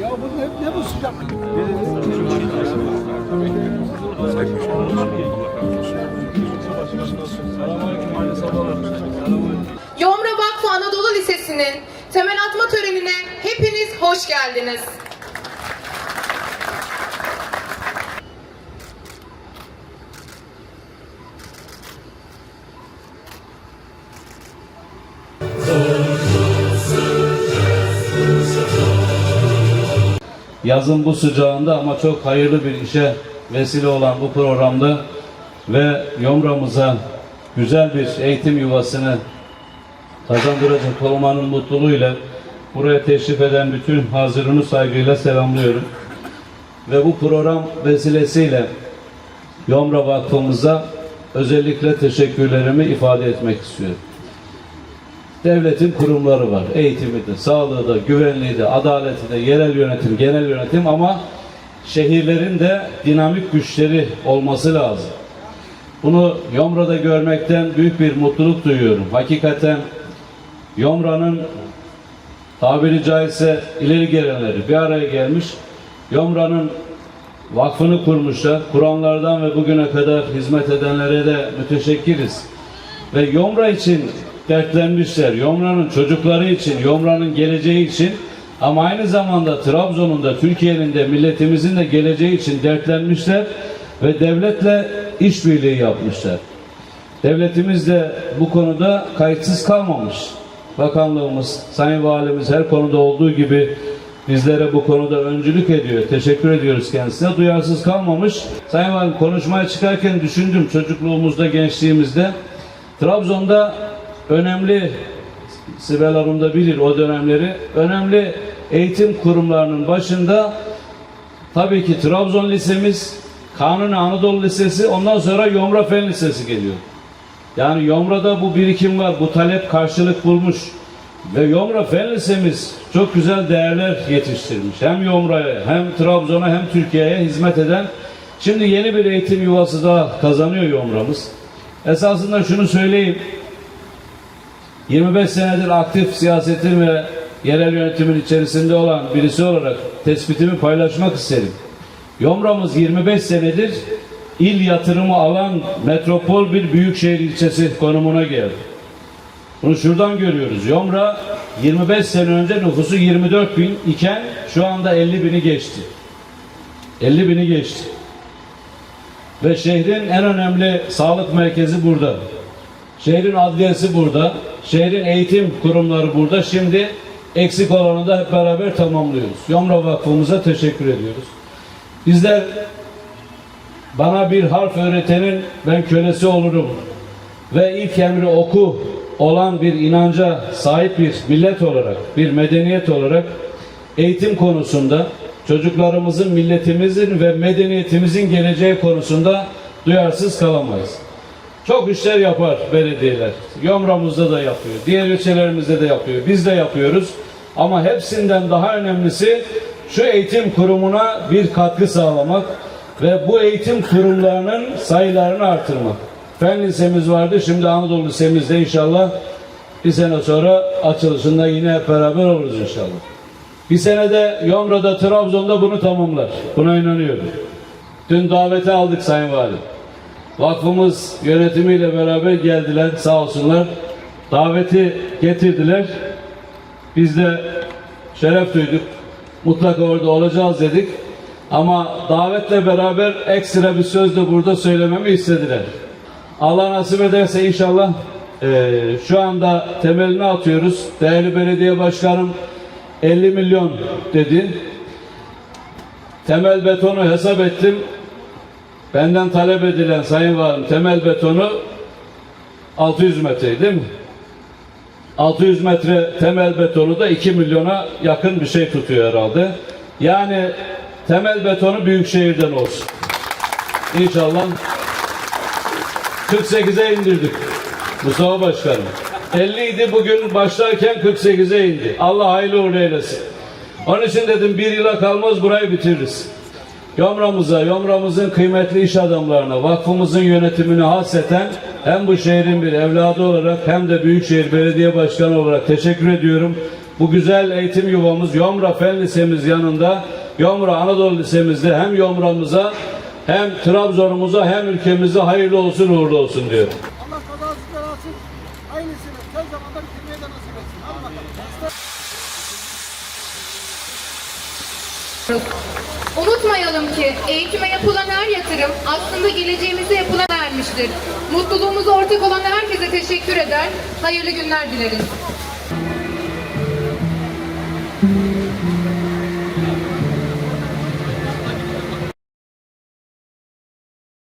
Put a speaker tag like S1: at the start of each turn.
S1: Ya bu ne, ne bu sıcak?
S2: Yomra Vakfı Anadolu Lisesi'nin temel atma törenine hepiniz hoş geldiniz.
S3: Yazın bu sıcağında ama çok hayırlı bir işe vesile olan bu programda ve Yomra'mıza güzel bir eğitim yuvasını kazandıracak olmanın mutluluğuyla buraya teşrif eden bütün hazırını saygıyla selamlıyorum. Ve bu program vesilesiyle Yomra Vakfımıza özellikle teşekkürlerimi ifade etmek istiyorum. Devletin kurumları var. Eğitimi de, sağlığı da, güvenliği de, adaleti de, yerel yönetim, genel yönetim ama şehirlerin de dinamik güçleri olması lazım. Bunu Yomra'da görmekten büyük bir mutluluk duyuyorum. Hakikaten Yomra'nın tabiri caizse ileri gelenleri bir araya gelmiş. Yomra'nın vakfını kurmuşlar. Kur'anlardan ve bugüne kadar hizmet edenlere de müteşekkiriz. Ve Yomra için dertlenmişler. Yomra'nın çocukları için, Yomra'nın geleceği için ama aynı zamanda Trabzon'un da Türkiye'nin de milletimizin de geleceği için dertlenmişler ve devletle işbirliği yapmışlar. Devletimiz de bu konuda kayıtsız kalmamış. Bakanlığımız, Sayın Valimiz her konuda olduğu gibi bizlere bu konuda öncülük ediyor. Teşekkür ediyoruz kendisine. Duyarsız kalmamış. Sayın Valim konuşmaya çıkarken düşündüm çocukluğumuzda, gençliğimizde. Trabzon'da önemli, Sibel Hanım da bilir o dönemleri, önemli eğitim kurumlarının başında tabii ki Trabzon Lisemiz, Kanuni Anadolu Lisesi, ondan sonra Yomra Fen Lisesi geliyor. Yani Yomra'da bu birikim var, bu talep karşılık bulmuş. Ve Yomra Fen Lisemiz çok güzel değerler yetiştirmiş. Hem Yomra'ya, hem Trabzon'a, hem Türkiye'ye hizmet eden. Şimdi yeni bir eğitim yuvası daha kazanıyor Yomra'mız. Esasında şunu söyleyeyim. 25 senedir aktif siyasetin ve yerel yönetimin içerisinde olan birisi olarak tespitimi paylaşmak isterim. Yomra'mız 25 senedir il yatırımı alan metropol bir büyükşehir ilçesi konumuna geldi. Bunu şuradan görüyoruz. Yomra 25 sene önce nüfusu 24 bin iken şu anda 50 bini geçti. 50 bini geçti. Ve şehrin en önemli sağlık merkezi burada. Şehrin adliyesi burada. Şehrin eğitim kurumları burada. Şimdi eksik olanı da hep beraber tamamlıyoruz. Yomra Vakfımıza teşekkür ediyoruz. Bizler bana bir harf öğretenin ben kölesi olurum ve ilk emri oku olan bir inanca sahip bir millet olarak, bir medeniyet olarak eğitim konusunda çocuklarımızın, milletimizin ve medeniyetimizin geleceği konusunda duyarsız kalamayız. Çok işler yapar belediyeler. Yomramızda da yapıyor. Diğer ilçelerimizde de yapıyor. Biz de yapıyoruz. Ama hepsinden daha önemlisi şu eğitim kurumuna bir katkı sağlamak ve bu eğitim kurumlarının sayılarını artırmak. Fen lisemiz vardı. Şimdi Anadolu lisemizde inşallah bir sene sonra açılışında yine hep beraber oluruz inşallah. Bir senede Yomra'da, Trabzon'da bunu tamamlar. Buna inanıyorum. Dün daveti aldık Sayın Valim. Vakfımız yönetimiyle beraber geldiler sağ olsunlar. Daveti getirdiler. Biz de şeref duyduk. Mutlaka orada olacağız dedik. Ama davetle beraber ekstra bir söz de burada söylememi istediler. Allah nasip ederse inşallah eee, şu anda temelini atıyoruz. Değerli belediye başkanım 50 milyon dedi. Temel betonu hesap ettim. Benden talep edilen Sayın Valim temel betonu 600 metre değil mi? 600 metre temel betonu da 2 milyona yakın bir şey tutuyor herhalde. Yani temel betonu Büyükşehir'den olsun. İnşallah 48'e indirdik Mustafa Başkanım. 50 idi bugün başlarken 48'e indi. Allah hayırlı uğurlu eylesin. Onun için dedim bir yıla kalmaz burayı bitiririz. Yomramıza, Yomramızın kıymetli iş adamlarına, vakfımızın yönetimini hasreten hem bu şehrin bir evladı olarak hem de Büyükşehir Belediye Başkanı olarak teşekkür ediyorum. bu güzel eğitim yuvamız Yomra Fen Lisemiz yanında Yomra Anadolu Lisemizde hem Yomra'mıza hem Trabzon'umuza hem ülkemize hayırlı olsun uğurlu olsun diyor.
S2: Unutmayalım ki eğitime yapılan her yatırım aslında geleceğimize yapılan vermiştir. Mutluluğumuza ortak olan herkese teşekkür eder. Hayırlı günler dileriz.